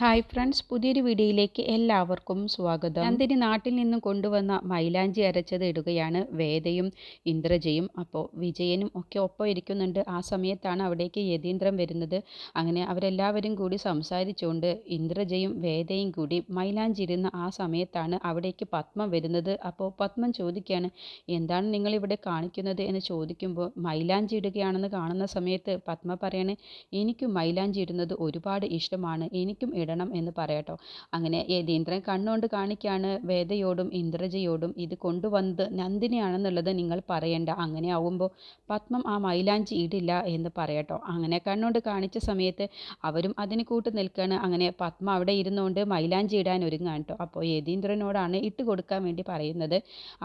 Hi friends പുതിയൊരു വീഡിയോയിലേക്ക് എല്ലാവർക്കും സ്വാഗതം. നന്ദിനി നാട്ടിൽ നിന്നും കൊണ്ടുവന്ന മൈലാഞ്ചി അരച്ചത് ഇടുകയാണ് വേദയും ഇന്ദ്രജയും. അപ്പോൾ വിജയനും ഒക്കെ ഒപ്പം ഇരിക്കുന്നുണ്ട്. ആ സമയത്താണ് അവിടേക്ക് യതീന്ദ്രൻ വരുന്നത്. അങ്ങനെ അവരെല്ലാവരും കൂടി സംസാരിച്ചുകൊണ്ട് ഇന്ദ്രജയും വേദയും കൂടി മൈലാഞ്ചി ഇരുന്ന ആ സമയത്താണ് അവിടേക്ക് പത്മം വരുന്നത്. അപ്പോൾ പത്മം ചോദിക്കുകയാണ് എന്താണ് നിങ്ങളിവിടെ കാണിക്കുന്നത്? എന്ന് ചോദിക്കുമ്പോൾ മൈലാഞ്ചി ഇടുകയാണെന്ന് കാണുന്ന സമയത്ത് പത്മ പറയാണ് എനിക്കും മൈലാഞ്ചി ഇടുന്നത് ഒരുപാട് ഇഷ്ടമാണ്. എനിക്കും ഇടണം എന്ന് പറയട്ടോ. അങ്ങനെ യതീന്ദ്രൻ കണ്ണുകൊണ്ട് കാണിക്കാണ് വേദയോടും ഇന്ദ്രജയോടും ഇത് കൊണ്ടുവന്നത്. നന്ദിനിയാണെന്നുള്ളത് നിങ്ങൾ പറയണ്ട. അങ്ങനെ ആവുമ്പോൾ പത്മം ആ മൈലാഞ്ചി ഇടില്ല എന്ന് പറയട്ടോ. അങ്ങനെ കണ്ണുകൊണ്ട് കാണിച്ച സമയത്ത് അവരും അതിന് കൂട്ട് നിൽക്കുകയാണ് അങ്ങനെ പത്മ അവിടെ ഇരുന്നുകൊണ്ട് മൈലാഞ്ചി ഇടാൻ ഒരുങ്ങാണ് കേട്ടോ അപ്പോൾ യതീന്ദ്രനോടാണ് ഇട്ട് കൊടുക്കാൻ വേണ്ടി പറയുന്നത്.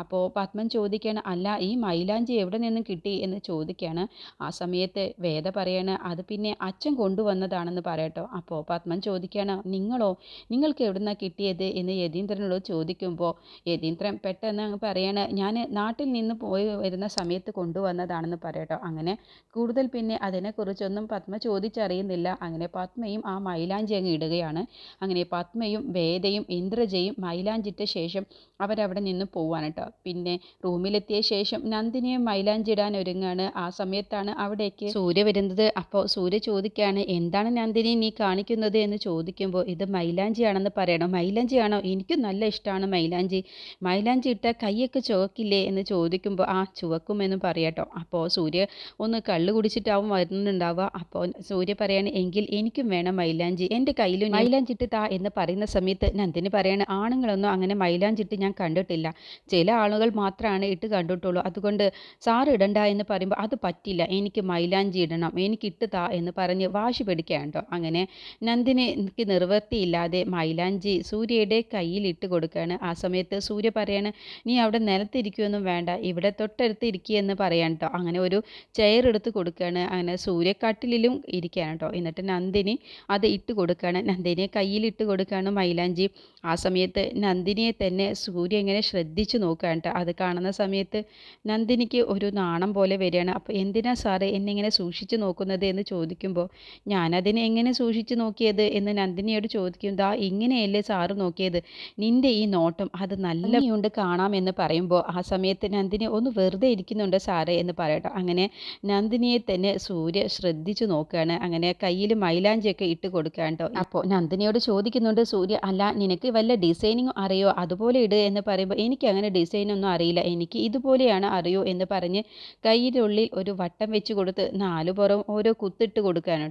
അപ്പോൾ പത്മൻ ചോദിക്കുകയാണ് അല്ല ഈ മൈലാഞ്ചി എവിടെ നിന്നും കിട്ടി? എന്ന് ചോദിക്കുകയാണ് ആ സമയത്ത് വേദ പറയാണ് അത് പിന്നെ അച്ഛൻ കൊണ്ടുവന്നതാണെന്ന് പറയട്ടോ. അപ്പോൾ പത്മൻ ചോദിക്കുകയാണ് നിങ്ങളോ? നിങ്ങൾക്ക് എവിടുന്നാണ് കിട്ടിയത്? എന്ന് യതീന്ദ്രനോട് ചോദിക്കുമ്പോൾ യതീന്ദ്രൻ പെട്ടെന്ന് പറയാണ് ഞാൻ നാട്ടിൽ നിന്ന് പോയി വരുന്ന സമയത്ത് കൊണ്ടുവന്നതാണെന്ന് പറയട്ടോ. അങ്ങനെ കൂടുതൽ പിന്നെ അതിനെക്കുറിച്ചൊന്നും പത്മ ചോദിച്ചറിയുന്നില്ല. അങ്ങനെ പത്മയും ആ മൈലാഞ്ചി അങ്ങ് ഇടുകയാണ്. അങ്ങനെ പത്മയും വേദയും ഇന്ദ്രജയും മൈലാഞ്ചിട്ട ശേഷം അവരവിടെ നിന്ന് പോവാണ് കേട്ടോ പിന്നെ റൂമിലെത്തിയ ശേഷം നന്ദിനിയും മൈലാഞ്ചി ഇടാൻ ഒരുങ്ങാണ്. ആ സമയത്താണ് അവിടേക്ക് സൂര്യ വരുന്നത്. അപ്പോൾ സൂര്യ ചോദിക്കുകയാണ് എന്താണ് നന്ദിനി നീ കാണിക്കുന്നത്? എന്ന് ചോദിക്കുമ്പോൾ ഇത് മൈലാഞ്ചിയാണെന്ന് പറയണം? മൈലാഞ്ചിയാണോ എനിക്കും നല്ല ഇഷ്ടമാണ് മൈലാഞ്ചി. മൈലാഞ്ചി ഇട്ട കൈയൊക്കെ ചുവക്കില്ലേ? എന്ന് ചോദിക്കുമ്പോൾ ആ ചുവക്കുമെന്ന് പറയാട്ടോ അപ്പോൾ സൂര്യ ഒന്ന് കള്ളു കുടിച്ചിട്ടാവും വരുന്നുണ്ടാവുക. അപ്പോൾ സൂര്യ പറയാണ് എങ്കിൽ എനിക്കും വേണം മൈലാഞ്ചി. എന്റെ കയ്യിലും മൈലാഞ്ചി ഇട്ട് താ എന്ന് പറയുന്ന സമയത്ത് നന്ദിനി പറയാണ് ആണുങ്ങളൊന്നും അങ്ങനെ മൈലാഞ്ചി ഇട്ട് ഞാൻ കണ്ടിട്ടില്ല. ചില ആളുകൾ മാത്രമാണ് ഇട്ട് കണ്ടിട്ടുള്ളൂ. അതുകൊണ്ട് സാർ ഇടണ്ട എന്ന് പറയുമ്പോൾ അത് പറ്റില്ല. എനിക്ക് മൈലാഞ്ചി ഇടണം. എനിക്ക് ഇട്ട് താ എന്ന് പറഞ്ഞ് വാശി പിടിക്കുകയാണ് കേട്ടോ അങ്ങനെ നന്ദിനി നിവൃത്തിയില്ലാതെ മൈലാഞ്ചി സൂര്യയുടെ കയ്യിൽ ഇട്ട് കൊടുക്കുകയാണ്. ആ സമയത്ത് സൂര്യ പറയാണ് നീ അവിടെ നിലത്തിരിക്കുമെന്നും വേണ്ട ഇവിടെ തൊട്ടടുത്ത് ഇരിക്കുകയെന്ന് പറയാൻ കേട്ടോ അങ്ങനെ ഒരു ചെയർ എടുത്ത് കൊടുക്കുകയാണ്. അങ്ങനെ സൂര്യക്കാട്ടിലും ഇരിക്കുകയാണ് കേട്ടോ എന്നിട്ട് നന്ദിനി അത് ഇട്ട് കൊടുക്കുകയാണ്. നന്ദിനിയെ കയ്യിൽ ഇട്ട് കൊടുക്കുകയാണ് മൈലാഞ്ചി. ആ സമയത്ത് നന്ദിനിയെ തന്നെ സൂര്യ ഇങ്ങനെ ശ്രദ്ധിച്ചു നോക്കുകയാണ് കേട്ടോ അത് കാണുന്ന സമയത്ത് നന്ദിനിക്ക് ഒരു നാണം പോലെ വരികയാണ്. അപ്പോൾ എന്തിനാ സാറേ എന്നെ ഇങ്ങനെ സൂക്ഷിച്ചു നോക്കുന്നത്? എന്ന് ചോദിക്കുമ്പോൾ ഞാനതിനെ എങ്ങനെ സൂക്ഷിച്ചു നോക്കിയത്? എന്ന് നന്ദിനിയോട് ചോദിക്കും? ദാ ഇങ്ങനെയല്ലേ സാറ് നോക്കിയത്? നിന്റെ ഈ നോട്ടം അത് നല്ല ഉണ്ട് കാണാമെന്ന് പറയുമ്പോൾ ആ സമയത്ത് നന്ദിനി ഒന്ന് വെറുതെ ഇരിക്കുന്നുണ്ട് സാറേ എന്ന് പറയട്ടോ. അങ്ങനെ നന്ദിനിയെ തന്നെ സൂര്യ ശ്രദ്ധിച്ചു നോക്കുകയാണ് അങ്ങനെ കയ്യിൽ മൈലാഞ്ചിയൊക്കെ ഇട്ട് കൊടുക്കുകയാണ് കേട്ടോ അപ്പോൾ നന്ദിനിയോട് ചോദിക്കുന്നുണ്ട് സൂര്യ അല്ല നിനക്ക് വല്ല ഡിസൈനിങ് അറിയോ? അതുപോലെ ഇട് എന്ന് പറയുമ്പോൾ എനിക്ക് അങ്ങനെ ഡിസൈനൊന്നും അറിയില്ല. എനിക്ക് ഇതുപോലെയാണ് അറിയോ എന്ന് പറഞ്ഞ് കയ്യിലുള്ളിൽ ഒരു വട്ടം വെച്ച് കൊടുത്ത് നാലു പുറം ഓരോ കുത്തിട്ട് കൊടുക്കുകയാണ്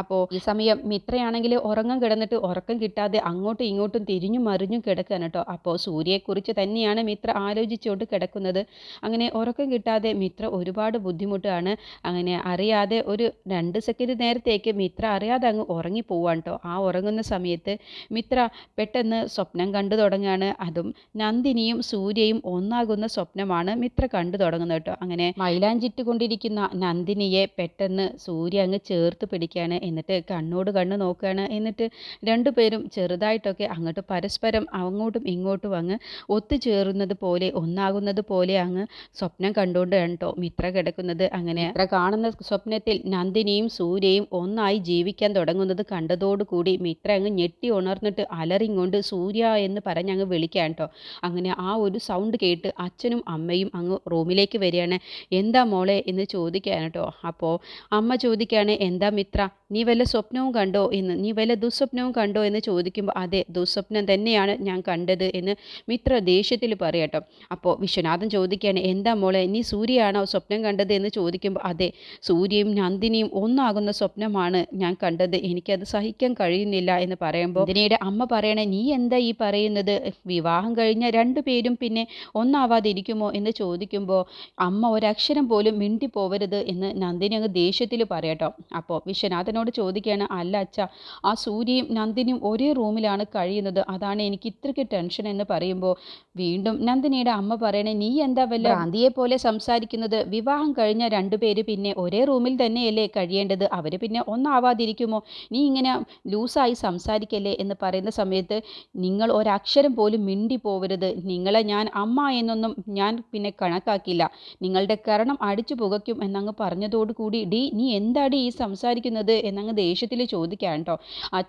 അപ്പോൾ ഈ സമയം മിത്രയാണെങ്കിൽ ഉറങ്ങാൻ കിടന്നിട്ട് ഉറക്കം കിട്ടാതെ അങ്ങോട്ടും ഇങ്ങോട്ടും തിരിഞ്ഞു മറിഞ്ഞും കിടക്കുകയാണ് കേട്ടോ. അപ്പോൾ സൂര്യയെക്കുറിച്ച് തന്നെയാണ് മിത്ര ആലോചിച്ചുകൊണ്ട് കിടക്കുന്നത്. അങ്ങനെ ഉറക്കം കിട്ടാതെ മിത്ര ഒരുപാട് ബുദ്ധിമുട്ടാണ്. അങ്ങനെ അറിയാതെ ഒരു രണ്ട് സെക്കൻഡ് നേരത്തേക്ക് മിത്ര അറിയാതെ അങ്ങ് ഉറങ്ങി പോവാണ് കേട്ടോ. ആ ഉറങ്ങുന്ന സമയത്ത് മിത്ര പെട്ടെന്ന് സ്വപ്നം കണ്ടു തുടങ്ങുകയാണ്. അതും നന്ദിനിയും സൂര്യയും ഒന്നാകുന്ന സ്വപ്നമാണ് മിത്ര കണ്ടു തുടങ്ങുന്നത് കേട്ടോ. അങ്ങനെ മൈലാഞ്ചിട്ട് കൊണ്ടിരിക്കുന്ന നന്ദിനിയെ പെട്ടെന്ന് സൂര്യ അങ്ങ് ചേർത്ത് പിടിക്കുകയാണ്. എന്നിട്ട് കണ്ണോട് കണ്ണ് നോക്കുകയാണ്. എന്നിട്ട് രണ്ടുപേരും ചെറുതായിട്ടൊക്കെ അങ്ങോട്ട് പരസ്പരം അങ്ങോട്ടും ഇങ്ങോട്ടും അങ്ങ് ഒത്തുചേരുന്നത് പോലെ ഒന്നാകുന്നത് പോലെ അങ്ങ് സ്വപ്നം കണ്ടുകൊണ്ട് കേട്ടോ മിത്ര കിടക്കുന്നത് അങ്ങനെ. മിത്ര കാണുന്ന സ്വപ്നത്തിൽ നന്ദിനിയും സൂര്യയും ഒന്നായി ജീവിക്കാൻ തുടങ്ങുന്നത് കണ്ടതോടുകൂടി മിത്ര അങ്ങ് ഞെട്ടി ഉണർന്നിട്ട് അലറിങ്ങോണ്ട് സൂര്യ എന്ന് പറഞ്ഞ് അങ്ങ് വിളിക്കാൻ കേട്ടോ. അങ്ങനെ ആ ഒരു സൗണ്ട് കേട്ട് അച്ഛനും അമ്മയും അങ്ങ് റൂമിലേക്ക് വരികയാണ്. എന്താ മോളെ? എന്ന് ചോദിക്കാൻ കേട്ടോ. അപ്പോൾ അമ്മ ചോദിക്കുകയാണ് എന്താ മിത്ര? നീ വല്ല സ്വപ്നവും കണ്ടോ? എന്ന്. നീ വല്ല ദുസ്വപ്നവും കണ്ടോ എന്ന് ചോദിക്കുമ്പോൾ അതെ ദുസ്വപ്നം തന്നെയാണ് ഞാൻ കണ്ടത് എന്ന് മിത്ര ദേഷ്യത്തിൽ പറയട്ടോ അപ്പോൾ വിശ്വനാഥൻ ചോദിക്കുകയാണ് എന്താ മോളെ നീ സൂര്യയാണോ സ്വപ്നം കണ്ടത്? എന്ന് ചോദിക്കുമ്പോൾ അതെ സൂര്യയും നന്ദിനിയും ഒന്നാകുന്ന സ്വപ്നമാണ് ഞാൻ കണ്ടത്. എനിക്കത് സഹിക്കാൻ കഴിയുന്നില്ല എന്ന് പറയുമ്പോൾ നന്ദിനിയുടെ അമ്മ പറയണേ നീ എന്താ ഈ പറയുന്നത്? വിവാഹം കഴിഞ്ഞ രണ്ടു പേരും പിന്നെ ഒന്നാവാതിരിക്കുമോ? എന്ന് ചോദിക്കുമ്പോൾ അമ്മ ഒരക്ഷരം പോലും മിണ്ടി പോവരുത് എന്ന് നന്ദിനി അങ്ങ് ദേഷ്യത്തിൽ പറയട്ടോ അപ്പോൾ വിശ്വനാഥനോട് ചോദിക്കുകയാണ് അല്ല അച്ഛ ആ സൂര്യയും നന്ദിനിയും ഒരേ റൂമിലാണ് കഴിയുന്നത്. അതാണ് എനിക്ക് ഇത്രയ്ക്ക് ടെൻഷൻ എന്ന് പറയുമ്പോൾ വീണ്ടും നന്ദിനിയുടെ അമ്മ പറയണേ നീ എന്താ വല്ല ഗാന്ധിയെ പോലെ സംസാരിക്കുന്നത്? വിവാഹം കഴിഞ്ഞ രണ്ടുപേര് പിന്നെ ഒരേ റൂമിൽ തന്നെയല്ലേ കഴിയേണ്ടത്? അവർ പിന്നെ ഒന്നാവാതിരിക്കുമോ? നീ ഇങ്ങനെ ലൂസായി സംസാരിക്കല്ലേ? എന്ന് പറയുന്ന സമയത്ത് നിങ്ങൾ ഒരക്ഷരം പോലും മിണ്ടി പോവരുത് നിങ്ങളെ ഞാൻ അമ്മ എന്നൊന്നും ഞാൻ പിന്നെ കണക്കാക്കില്ല. നിങ്ങളുടെ കരണം അടിച്ചു പുകയ്ക്കും എന്നങ്ങ് പറഞ്ഞതോടുകൂടി ഡി നീ എന്താടി ഈ സംസാരിക്കുന്നത്? എന്നങ്ങ് ദേഷ്യത്തിൽ ചോദിക്കാൻ കേട്ടോ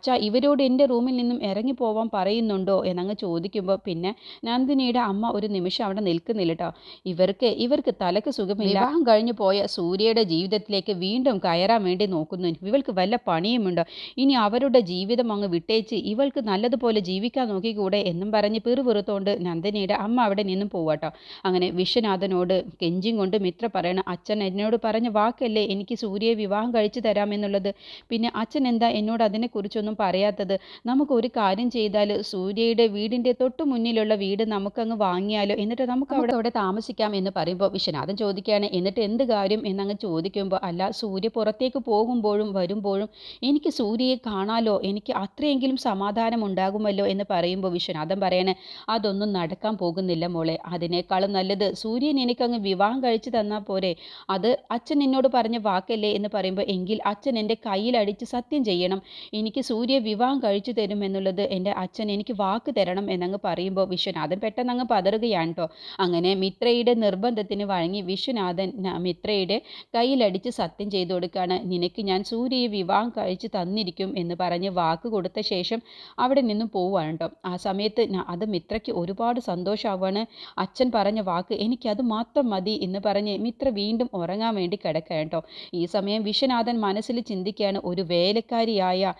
അച്ഛ ഇവരോട് എന്റെ റൂമിൽ നിന്നും ഇറങ്ങി പോവാൻ പറയുന്നുണ്ടോ എന്നങ്ങ് ചോദിക്കുമ്പോൾ പിന്നെ നന്ദിനിയുടെ അമ്മ ഒരു നിമിഷം അവിടെ നിൽക്കുന്നില്ല കേട്ടോ ഇവർക്ക് ഇവർക്ക് തലക്ക് സുഖമില്ല. വിവാഹം കഴിഞ്ഞു പോയ സൂര്യയുടെ ജീവിതത്തിലേക്ക് വീണ്ടും കയറാൻ വേണ്ടി നോക്കുന്നു. ഇവൾക്ക് വല്ല പണിയുമുണ്ടോ? ഇനി അവരുടെ ജീവിതം അങ്ങ് വിട്ടേച്ച് ഇവൾക്ക് നല്ലതുപോലെ ജീവിക്കാൻ നോക്കിക്കൂടെ എന്നും പറഞ്ഞ് പിറുപിറുത്തോണ്ട് നന്ദിനിയുടെ അമ്മ അവിടെ നിന്നും പോവാട്ടോ അങ്ങനെ വിശ്വനാഥനോട് കെഞ്ചിയും കൊണ്ട് മിത്ര പറയണം അച്ഛൻ എന്നോട് പറഞ്ഞ വാക്കല്ലേ എനിക്ക് സൂര്യയെ വിവാഹം കഴിച്ചു തരാമെന്നുള്ളത്? പിന്നെ അച്ഛൻ എന്താ എന്നോട് അതിനെക്കുറിച്ചൊന്നും പറയാത്തത്. നമുക്ക് ഒരു കാര്യം ചെയ്താൽ സൂര്യയുടെ വീടിന്റെ തൊട്ടു മുന്നിലുള്ള വീട് നമുക്കങ്ങ് വാങ്ങിയാലോ? എന്നിട്ട് നമുക്ക് അവിടെ അവിടെ താമസിക്കാം എന്ന് പറയുമ്പോൾ വിശ്വനാഥൻ ചോദിക്കുകയാണ്. എന്നിട്ട് എന്ത് കാര്യം എന്നങ്ങ് ചോദിക്കുമ്പോൾ അല്ല സൂര്യ പുറത്തേക്ക് പോകുമ്പോഴും വരുമ്പോഴും എനിക്ക് സൂര്യയെ കാണാലോ? എനിക്ക് അത്രയെങ്കിലും സമാധാനം ഉണ്ടാകുമല്ലോ എന്ന് പറയുമ്പോൾ വിശ്വനാഥൻ പറയണേ അതൊന്നും നടക്കാൻ പോകുന്നില്ല മോളെ. അതിനേക്കാളും നല്ലത് സൂര്യൻ എനിക്കങ്ങ് വിവാഹം കഴിച്ചു തന്നാൽ പോരെ. അത് അച്ഛൻ എന്നോട് പറഞ്ഞ വാക്കല്ലേ? എന്ന് പറയുമ്പോൾ എങ്കിൽ അച്ഛൻ എന്റെ കയ്യിലടിച്ച് സത്യം ചെയ്യണം. എനിക്ക് സൂര്യ വിവാഹം കഴിച്ചു തരും എന്നുള്ളത് എന്റെ അച്ഛൻ എനിക്ക് വാക്ക് തരണം എന്നങ്ങ് പറയുമ്പോൾ വിശ്വനാഥൻ പെട്ടെന്ന് അങ്ങ് പതറുകയാണ് കേട്ടോ അങ്ങനെ മിത്രയുടെ നിർബന്ധത്തിന് വഴങ്ങി വിശ്വനാഥൻ മിത്രയുടെ കയ്യിലടിച്ച് സത്യം ചെയ്തു കൊടുക്കുകയാണ്. നിനക്ക് ഞാൻ സൂര്യയെ വിവാഹം കഴിച്ച് തന്നിരിക്കും എന്ന് പറഞ്ഞ് വാക്ക് കൊടുത്ത ശേഷം അവിടെ നിന്നും പോവുകയാണ് കേട്ടോ ആ സമയത്ത് അത് മിത്രയ്ക്ക് ഒരുപാട് സന്തോഷമാവാണ് അച്ഛൻ പറഞ്ഞ വാക്ക് എനിക്കത് മാത്രം മതി എന്ന് പറഞ്ഞ് മിത്ര വീണ്ടും ഉറങ്ങാൻ വേണ്ടി കിടക്കുകയാണ് കേട്ടോ ഈ സമയം വിശ്വനാഥൻ മനസ്സിൽ ചിന്തിക്കുകയാണ്. ഒരു വേലക്കാരിയായ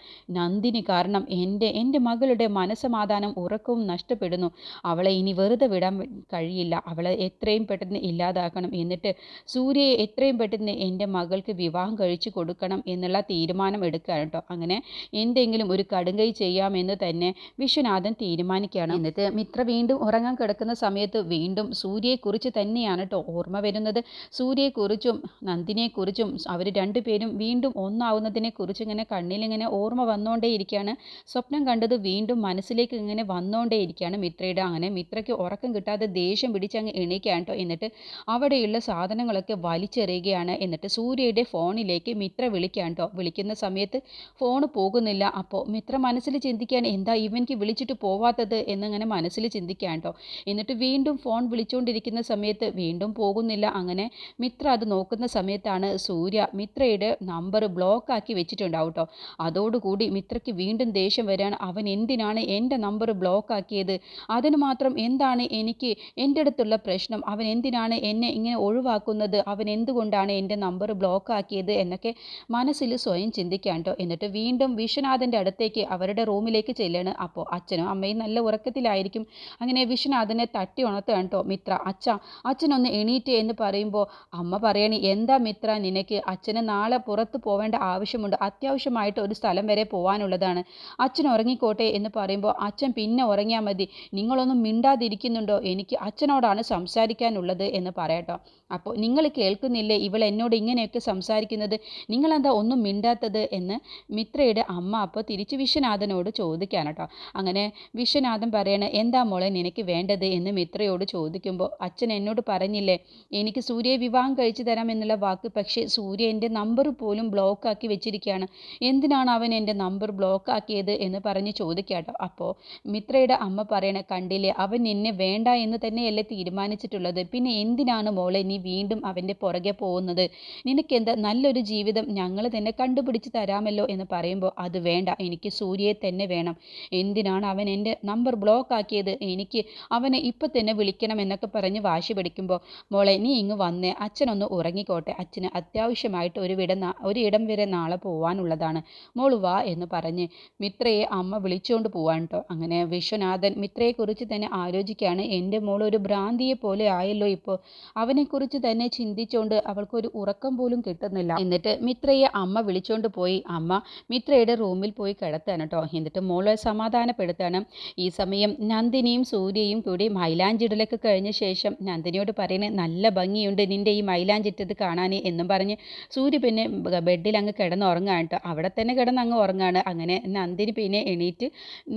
നന്ദിനി കാരണം എന്റെ എന്റെ മകളുടെ മനസമാധാനം ഉറക്കവും നഷ്ടപ്പെടുന്നു. അവളെ ഇനി വെറുതെ വിടാൻ കഴിയില്ല. അവളെ എത്രയും പെട്ടെന്ന് ഇല്ലാതാക്കണം. എന്നിട്ട് സൂര്യയെ എത്രയും പെട്ടെന്ന് എന്റെ മകൾക്ക് വിവാഹം കഴിച്ചു കൊടുക്കണം എന്നുള്ള തീരുമാനം എടുക്കുകയാണ് കേട്ടോ. അങ്ങനെ എന്തെങ്കിലും ഒരു കടുങ്കൈ ചെയ്യാമെന്ന് തന്നെ വിശ്വനാഥൻ തീരുമാനിക്കുകയാണ്. എന്നിട്ട് മിത്ര വീണ്ടും ഉറങ്ങാൻ കിടക്കുന്ന സമയത്ത് വീണ്ടും സൂര്യയെക്കുറിച്ച് തന്നെയാണ് കേട്ടോ ഓർമ്മ വരുന്നത്. സൂര്യയെക്കുറിച്ചും നന്ദിനെക്കുറിച്ചും അവർ രണ്ടുപേരും വീണ്ടും ഒന്നാവുന്നതിനെക്കുറിച്ച് ഇങ്ങനെ കണ്ണിലിങ്ങനെ ഓർമ്മ വന്നുകൊണ്ടേയിരിക്കുകയാണ്. സ്വപ്നം കണ്ടത് വീണ്ടും മനസ്സിലേക്ക് ഇങ്ങനെ വന്നുകൊണ്ടേയിരിക്കുകയാണ് മിത്രയുടെ. അങ്ങനെ മിത്രയ്ക്ക് ഉറക്കം കിട്ടാതെ ദേഷ്യം പിടിച്ചങ്ങ് എണീക്കുകയാണ് കേട്ടോ എന്നിട്ട് അവിടെയുള്ള സാധനങ്ങളൊക്കെ വലിച്ചെറിയുകയാണ്. എന്നിട്ട് സൂര്യയുടെ ഫോണിലേക്ക് മിത്ര വിളിക്കുകയാണ് കേട്ടോ വിളിക്കുന്ന സമയത്ത് ഫോൺ പോകുന്നില്ല. അപ്പോൾ മിത്ര മനസ്സിൽ ചിന്തിക്കാൻ എന്താ ഇവനിക്ക് വിളിച്ചിട്ട് പോവാത്തത്? എന്നിങ്ങനെ മനസ്സിൽ ചിന്തിക്കുകയാണ് എന്നിട്ട് വീണ്ടും ഫോൺ വിളിച്ചുകൊണ്ടിരിക്കുന്ന സമയത്ത് വീണ്ടും പോകുന്നില്ല. അങ്ങനെ മിത്ര അത് നോക്കുന്ന സമയത്താണ് സൂര്യ മിത്രയുടെ നമ്പർ ബ്ലോക്ക് ആക്കി വെച്ചിട്ടുണ്ടാവും കേട്ടോ അതോടുകൂടി മിത്രയ്ക്ക് വീണ്ടും ദേഷ്യം വരികയാണ്. അവൻ എന്തിനാണ് എന്റെ നമ്പർ ബ്ലോക്ക് ആക്കിയത്? അതിന് മാത്രം എന്താണ് എനിക്ക് എന്റെ അടുത്തുള്ള പ്രശ്നം? അവൻ എന്തിനാണ് എന്നെ ഇങ്ങനെ ഒഴിവാക്കുന്നത്? അവൻ എന്തുകൊണ്ടാണ് എന്റെ നമ്പർ ബ്ലോക്ക് ആക്കിയത്? എന്നൊക്കെ മനസ്സിൽ സ്വയം ചിന്തിക്കാൻ കേട്ടോ. എന്നിട്ട് വീണ്ടും വിശ്വനാഥന്റെ അടുത്തേക്ക് അവരുടെ റൂമിലേക്ക് ചെല്ലാണ് അപ്പോൾ അച്ഛനും അമ്മയും നല്ല ഉറക്കത്തിലായിരിക്കും. അങ്ങനെ വിശ്വനാഥനെ തട്ടി ഉണർത്തുകയാണ് കേട്ടോ മിത്ര. അച്ഛ അച്ഛനൊന്ന് എണീറ്റ് എന്ന് പറയുമ്പോൾ അമ്മ പറയണി എന്താ മിത്ര നിനക്ക്? അച്ഛന് നാളെ പുറത്ത് പോവേണ്ട ആവശ്യമുണ്ട്. അത്യാവശ്യമായിട്ട് ഒരു സ്ഥലം വരെ പോകാനുള്ളതാണ് അച്ഛൻ ഉറങ്ങിക്കോട്ടെ എന്ന് പറയുമ്പോൾ അച്ഛൻ പിന്നെ ഉറങ്ങിയാൽ മതി. നിങ്ങളൊന്നും മിണ്ടാതിരിക്കുന്നുണ്ടോ? എനിക്ക് അച്ഛനോടാണ് സംസാരിക്കാനുള്ളത് എന്ന് പറയട്ടോ. അപ്പോൾ നിങ്ങൾ കേൾക്കുന്നില്ലേ ഇവൾ എന്നോട് ഇങ്ങനെയൊക്കെ സംസാരിക്കുന്നത്? നിങ്ങളെന്താ ഒന്നും മിണ്ടാത്തത് എന്ന് മിത്രയുടെ അമ്മ അപ്പോൾ തിരിച്ച് വിശ്വനാഥനോട് ചോദിക്കാൻ കേട്ടോ അങ്ങനെ വിശ്വനാഥൻ പറയണ എന്താ മോളെ നിനക്ക് വേണ്ടത്? എന്ന് മിത്രയോട് ചോദിക്കുമ്പോൾ അച്ഛൻ എന്നോട് പറഞ്ഞില്ലേ എനിക്ക് സൂര്യയെ വിവാഹം കഴിച്ചു തരാം എന്നുള്ള വാക്ക് പക്ഷേ സൂര്യ എന്റെ നമ്പർ പോലും ബ്ലോക്ക് ആക്കി വെച്ചിരിക്കുകയാണ്. എന്തിനാണ് അവൻ എന്റെ നമ്പർ ബ്ലോക്ക് ആക്കിയത് എന്ന് പറഞ്ഞ് ചോദിക്കാട്ടോ. അപ്പോൾ മിത്രയുടെ അമ്മ പറയണ കണ്ടില്ലേ അവൻ നിന്നെ വേണ്ട എന്ന് തന്നെയല്ലേ തീരുമാനിച്ചിട്ടുള്ളത്. പിന്നെ എന്തിനാണ് മോളെ നീ വീണ്ടും അവന്റെ പുറകെ പോകുന്നത്? നിനക്കെന്താ നല്ലൊരു ജീവിതം ഞങ്ങൾ തന്നെ കണ്ടുപിടിച്ച് തരാമല്ലോ എന്ന് പറയുമ്പോൾ അത് വേണ്ട എനിക്ക് സൂര്യയെ തന്നെ വേണം. എന്തിനാണ് അവൻ എന്റെ നമ്പർ ബ്ലോക്ക് ആക്കിയത് എനിക്ക് അവനെ ഇപ്പം തന്നെ വിളിക്കണം എന്നൊക്കെ പറഞ്ഞ് വാശി പിടിക്കുമ്പോൾ മോളെ നീ ഇങ്ങ് വന്നേ അച്ഛനൊന്ന് ഉറങ്ങിക്കോട്ടെ. അച്ഛന് അത്യാവശ്യമായിട്ട് ഒരു വിട ഒരു ഇടം വരെ നാളെ പോവാനുള്ളതാണ്. മോൾ വാ എന്ന് പറഞ്ഞ് മിത്രയെ അമ്മ വിളിച്ചുകൊണ്ട് പോവാൻ കേട്ടോ അങ്ങനെ വിശ്വനാഥൻ മിത്രയെക്കുറിച്ച് തന്നെ ആലോചിക്കുകയാണ് എന്റെ മോൾ ഒരു ഭ്രാന്തിയെ പോലെ ആയല്ലോ ഇപ്പോൾ അവനെക്കുറിച്ച് തന്നെ ചിന്തിച്ചുകൊണ്ട് അവൾക്കൊരു ഉറക്കം പോലും കിട്ടുന്നില്ല. എന്നിട്ട് മിത്രയെ അമ്മ വിളിച്ചുകൊണ്ട് പോയി. അമ്മ മിത്രയുടെ റൂമിൽ പോയി കിടത്താണ് കേട്ടോ എന്നിട്ട് മോളെ സമാധാനപ്പെടുത്താണ്. ഈ സമയം നന്ദിനിയും സൂര്യയും കൂടി മൈലാഞ്ചിടലൊക്കെ കഴിഞ്ഞ ശേഷം നന്ദിനിയോട് പറയുന്നത് നല്ല ഭംഗിയുണ്ട് നിന്റെ ഈ മൈലാഞ്ചിട്ടത് കാണാൻ എന്നും പറഞ്ഞ് സൂര്യ പിന്നെ ബെഡിൽ അങ്ങ് കിടന്നുറങ്ങാണ് കേട്ടോ അവിടെ തന്നെ കിടന്ന് അങ്ങ് ഉറങ്ങാണ്. അങ്ങനെ നന്ദിനി പിന്നെ എണീറ്റ്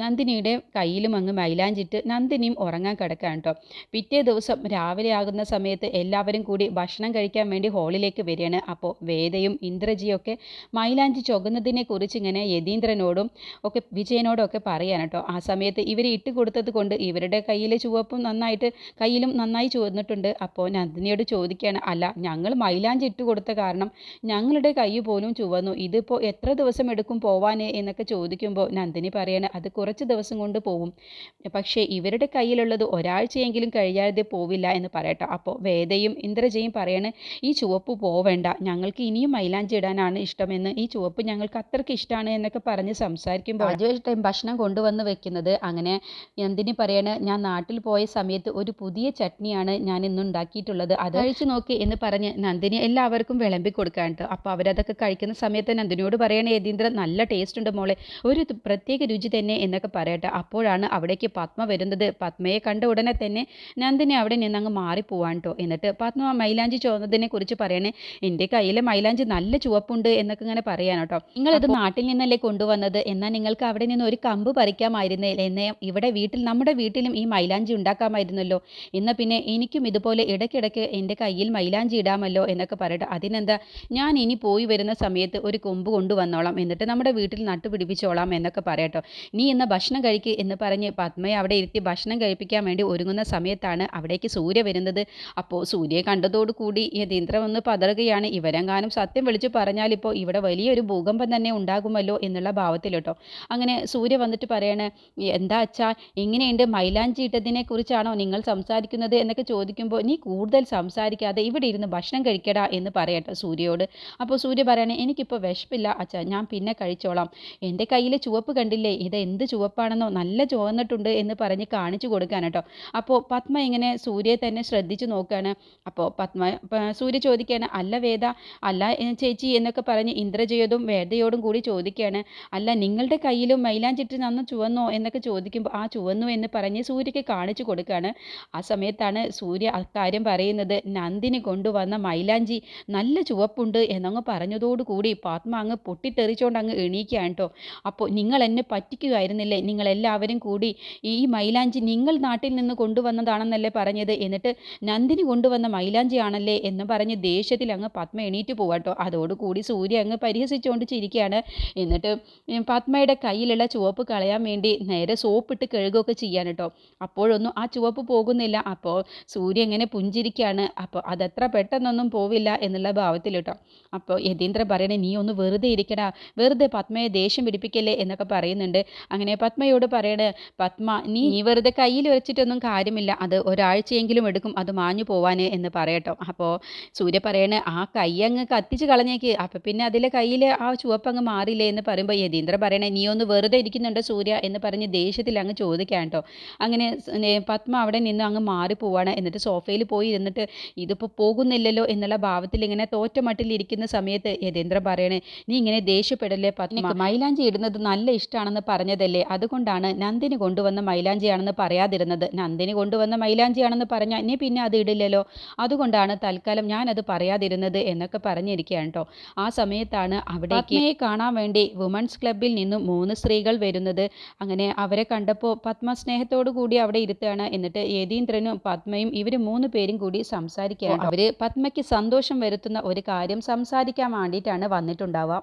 നന്ദിനിയുടെ കയ്യിലും അങ്ങ് മൈലാഞ്ചിട്ട് നന്ദിനിയും ഉറങ്ങാൻ കിടക്കുകയാണ് കേട്ടോ. പിറ്റേ ദിവസം രാവിലെ ആകുന്ന സമയത്ത് എല്ലാവരും കൂടി ഭക്ഷണം കഴിക്കാൻ വേണ്ടി ഹോളിലേക്ക് വരികയാണ്. അപ്പോൾ വേദയും ഇന്ദ്രജിയും ഒക്കെ മൈലാഞ്ചി ചൊകുന്നതിനെ കുറിച്ച് ഇങ്ങനെ യതീന്ദ്രനോടും ഒക്കെ വിജയനോടും ഒക്കെ പറയാൻ കേട്ടോ. ആ സമയത്ത് ഇവർ ഇട്ട് കൊടുത്തത് കൊണ്ട് ഇവരുടെ കയ്യിലെ ചുവപ്പും നന്നായിട്ട് കയ്യിലും നന്നായി ചുവന്നിട്ടുണ്ട്. അപ്പോൾ നന്ദിനിയോട് ചോദിക്കുകയാണ് അല്ല ഞങ്ങൾ മൈലാഞ്ചി ഇട്ട് കൊടുത്ത കാരണം ഞങ്ങളുടെ കൈ പോലും ചുവന്നു. ഇതിപ്പോൾ എത്ര ദിവസം എടുക്കും പോവാൻ എന്നൊക്കെ ചോദിക്കുമ്പോൾ നന്ദിനി പറയാണ് അത് കുറച്ച് ദിവസം കൊണ്ട് പോവും. പക്ഷേ ഇവരുടെ കയ്യിലുള്ളത് ഒരാഴ്ചയെങ്കിലും കഴിയാതെ പോവില്ല എന്ന് പറയട്ടെ. അപ്പോൾ വേദയും ഇന്ദ്രജയും പറയാണ് ഈ ചുവപ്പ് പോവേണ്ട. ഞങ്ങൾക്ക് ഇനിയും മൈലാഞ്ചി ഇടാനാണ് ഇഷ്ടമെന്ന്. ഈ ചുവപ്പ് ഞങ്ങൾക്ക് അത്രയ്ക്ക് ഇഷ്ടമാണ് എന്നൊക്കെ പറഞ്ഞ് സംസാരിക്കുമ്പോൾ രാജുവേട്ടൻ ഭക്ഷണം കൊണ്ടുവന്ന് വെക്കുന്നത് അങ്ങനെ നന്ദിനി പറയാണ് ഞാൻ നാട്ടിൽ പോയ സമയത്ത് ഒരു പുതിയ ചട്നിയാണ് ഞാൻ ഇന്ന് ഉണ്ടാക്കിയിട്ടുള്ളത്. അത് കഴിച്ചു നോക്കി എന്ന് പറഞ്ഞ് നന്ദിനി എല്ലാവർക്കും വിളമ്പി കൊടുക്കാനുണ്ട്. അപ്പോൾ അവരതൊക്കെ കഴിക്കുന്ന സമയത്ത് നന്ദിനിയോട് പറയണ യതീന്ദ്ര നല്ല ടേസ്റ്റ് ഉണ്ട് മോളെ. ഒരു പ്രത്യേക രുചി തന്നെ എന്നൊക്കെ പറയട്ടെ. അപ്പോഴാണ് അവിടേക്ക് പത്മ വരുന്നത്. പത്മയെ കണ്ട ഉടനെ തന്നെ നന്ദിനി അവിടെ നിന്ന് അങ്ങ് മാറിപ്പോവാൻ കേട്ടോ എന്നിട്ട് പത്മ മൈലാഞ്ചി ചോന്നതിനെ കുറിച്ച് പറയണേ എന്റെ കയ്യിലെ മൈലാഞ്ചി നല്ല ചുവപ്പുണ്ട് എന്നൊക്കെ ഇങ്ങനെ പറയാൻ കേട്ടോ നിങ്ങളിത് നാട്ടിൽ നിന്നല്ലേ കൊണ്ടുവന്നത്? എന്നാൽ നിങ്ങൾക്ക് അവിടെ നിന്ന് ഒരു കമ്പ് പറിക്കാമായിരുന്നേ. എന്നെ ഇവിടെ വീട്ടിൽ നമ്മുടെ വീട്ടിലും ഈ മൈലാഞ്ചി ഉണ്ടാക്കാമായിരുന്നല്ലോ. എന്നാൽ പിന്നെ എനിക്കും ഇതുപോലെ ഇടയ്ക്കിടയ്ക്ക് എന്റെ കയ്യിൽ മൈലാഞ്ചി ഇടാമല്ലോ എന്നൊക്കെ പറയട്ടെ. അതിനെന്താ? ഞാൻ ഇനി പോയി വരുന്ന സമയത്ത് ഒരു കൊമ്പ് കൊണ്ടുവന്നോളാം. എന്നിട്ട് നമ്മുടെ വീട്ടിൽ നട്ടുപിടിപ്പിച്ചോളാം എന്നൊക്കെ പറയട്ടോ നീ ഇന്ന് ഭക്ഷണം കഴിക്ക് എന്ന് പറഞ്ഞ് പത്മയെ അവിടെ ഇരുത്തി ഭക്ഷണം കഴിപ്പിക്കാൻ വേണ്ടി ഒരുങ്ങുന്ന സമയത്താണ് അവിടേക്ക് സൂര്യ വരുന്നത്. അപ്പോൾ സൂര്യയെ കണ്ടതോടുകൂടി യതീന്ദ്രൻ ഒന്ന് പതറുകയാണ്. ഇവരെങ്ങാനും സത്യം വിളിച്ചു പറഞ്ഞാൽ ഇപ്പോൾ ഇവിടെ വലിയൊരു ഭൂകമ്പം തന്നെ ഉണ്ടാകുമല്ലോ എന്നുള്ള ഭാവത്തിൽ കേട്ടോ. അങ്ങനെ സൂര്യ വന്നിട്ട് പറയാണ് എന്താ അച്ഛാ എങ്ങനെയുണ്ട്? മൈലാഞ്ചി ഇട്ടതിനെ കുറിച്ചാണോ നിങ്ങൾ സംസാരിക്കുന്നത്? എന്നൊക്കെ ചോദിക്കുമ്പോൾ നീ കൂടുതൽ സംസാരിക്കാതെ ഇവിടെ ഇരുന്ന് ഭക്ഷണം കഴിക്കടാ എന്ന് പറയട്ടെ സൂര്യയോട്. അപ്പോൾ സൂര്യ പറയണേ എനിക്കിപ്പോൾ വിശപ്പില്ല അച്ഛാ ഞാൻ പിന്നെ കഴിച്ചോളാം. എന്റെ കയ്യിലെ ചുവപ്പ് കണ്ടില്ലേ? ഇത് എന്ത് ചുവപ്പാണെന്നോ? നല്ല ചുവന്നിട്ടുണ്ട് എന്ന് പറഞ്ഞ് കാണിച്ചു കൊടുക്കാൻ കേട്ടോ. അപ്പോൾ പത്മ ഇങ്ങനെ സൂര്യയെ തന്നെ ശ്രദ്ധിച്ചു നോക്കുകയാണ് അപ്പോൾ പത്മ സൂര്യ ചോദിക്കുകയാണ് അല്ല വേദ അല്ല ചേച്ചി എന്നൊക്കെ പറഞ്ഞ് ഇന്ദ്രജയോടും വേദയോടും കൂടി ചോദിക്കുകയാണ് അല്ല നിങ്ങളുടെ കയ്യിലും മൈലാഞ്ചിട്ട് നന്ന് ചുവന്നോ? എന്നൊക്കെ ചോദിക്കുമ്പോൾ ആ ചുവന്നു എന്ന് പറഞ്ഞ് സൂര്യക്ക് കാണിച്ചു കൊടുക്കുകയാണ് ആ സമയത്താണ് സൂര്യ അക്കാര്യം പറയുന്നത്. നന്ദിനി കൊണ്ടുവന്ന മൈലാഞ്ചി നല്ല ചുവപ്പുണ്ട് എന്നങ്ങ് പറഞ്ഞതോടുകൂടി പത്മ അങ്ങ് പൊട്ടിത്തെറിച്ചുകൊണ്ട് അങ്ങ് എണീക്കുകയാണ് കേട്ടോ. അപ്പോൾ നിങ്ങൾ എന്നെ പറ്റിക്കുകയായിരുന്നില്ലേ? നിങ്ങളെല്ലാവരും കൂടി ഈ മൈലാഞ്ചി നിങ്ങൾ നാട്ടിൽ നിന്ന് കൊണ്ടുവന്നതാണെന്നല്ലേ പറഞ്ഞത്? എന്നിട്ട് നന്ദിനി കൊണ്ടുവന്ന മൈലാഞ്ചി ആണല്ലേ എന്ന് പറഞ്ഞ് ദേഷ്യത്തിൽ അങ്ങ് പത്മ എണീറ്റ് പോവാട്ടോ അതോടുകൂടി സൂര്യ അങ്ങ് പരിഹസിച്ചുകൊണ്ട് ചിരിക്കുകയാണ് എന്നിട്ട് പത്മയുടെ കയ്യിലുള്ള ചുവപ്പ് കളയാൻ വേണ്ടി നേരെ സോപ്പിട്ട് കഴുകുകയൊക്കെ ചെയ്യാൻ കേട്ടോ. അപ്പോഴൊന്നും ആ ചുവപ്പ് പോകുന്നില്ല. അപ്പോൾ സൂര്യ ഇങ്ങനെ പുഞ്ചിരിക്കുകയാണ്. അപ്പോൾ അതത്ര പെട്ടെന്നൊന്നും പോവില്ല എന്നുള്ള ഭാവത്തിൽ കേട്ടോ. അപ്പോൾ യതീന്ദ്ര പറയണേ നീ ഒന്ന് വെറുതെ ഇരിക്കടാ. വെറുതെ പത്മയെ ദേഷ്യം പിടിപ്പിക്കല്ലേ എന്നൊക്കെ പറയുന്നുണ്ട്. അങ്ങനെ പത്മയോട് പറയണേ പത്മ നീ നീ വെറുതെ കയ്യിൽ വെച്ചിട്ടൊന്നും കാര്യമില്ല. അത് ഒരാഴ്ചയെങ്കിലും എടുക്കും അത് മാഞ്ഞു പോവാന് എന്ന് പറയട്ടോ. അപ്പോൾ സൂര്യ പറയണേ ആ കൈ അങ്ങ് കത്തിച്ച് കളഞ്ഞേക്ക്. അപ്പം പിന്നെ അതിലെ കയ്യിൽ ആ ചുവപ്പ് അങ്ങ് മാറില്ലേ? എന്ന് പറയുമ്പോൾ യതീന്ദ്ര പറയണേ നീ ഒന്ന് വെറുതെ ഇരിക്കുന്നുണ്ട് സൂര്യ എന്ന് പറഞ്ഞ് ദേഷ്യത്തിൽ അങ്ങ് ചോദിക്കാൻ കേട്ടോ അങ്ങനെ പത്മ അവിടെ നിന്ന് അങ്ങ് മാറി പോവാണ്. എന്നിട്ട് സോഫയിൽ പോയി ഇരുന്നിട്ട് ഇതിപ്പോൾ പോകുന്നില്ലല്ലോ എന്നുള്ള ഭാവത്തിൽ ഇങ്ങനെ തോറ്റമട്ടിൽ ഇരിക്കുന്ന സമയത്ത് യതീന്ദ്ര പറയണേ നീ ഇങ്ങനെ ദേഷ്യപ്പെടല്ലേ പത്മ? മൈലാഞ്ചി ഇടുന്നത് നല്ല ഇഷ്ടമാണെന്ന് പറഞ്ഞതല്ലേ? അതുകൊണ്ടാണ് നന്ദിനി കൊണ്ടുവന്ന മൈലാഞ്ചിയാണെന്ന് പറയാതിരുന്നത്. നന്ദിനി കൊണ്ടുവന്ന മൈലാഞ്ചിയാണെന്ന് പറഞ്ഞാൽ നീ പിന്നെ അത് ഇടില്ലല്ലോ. അതുകൊണ്ടാണ് തൽക്കാലം ഞാനത് പറയാതിരുന്നത് എന്നൊക്കെ പറഞ്ഞിരിക്കുകയാണ് കേട്ടോ ആ സമയത്താണ് അവിടേക്ക് പത്മയെ കാണാൻ വേണ്ടി വുമൺസ് ക്ലബ്ബിൽ നിന്നും മൂന്ന് സ്ത്രീകൾ വരുന്നത്. അങ്ങനെ അവരെ കണ്ടപ്പോൾ പത്മ സ്നേഹത്തോടു കൂടി അവിടെ ഇരുത്തുകയാണ് എന്നിട്ട് യതീന്ദ്രനും പത്മയും ഇവർ മൂന്ന് പേരും കൂടി സംസാരിക്കുകയാണ്. അവർ പത്മയ്ക്ക് സന്തോഷം വരുത്തുന്ന ഒരു കാര്യം സംസാരിക്കാൻ വേണ്ടിയിട്ടാണ് വന്നിട്ടുണ്ടാവുക.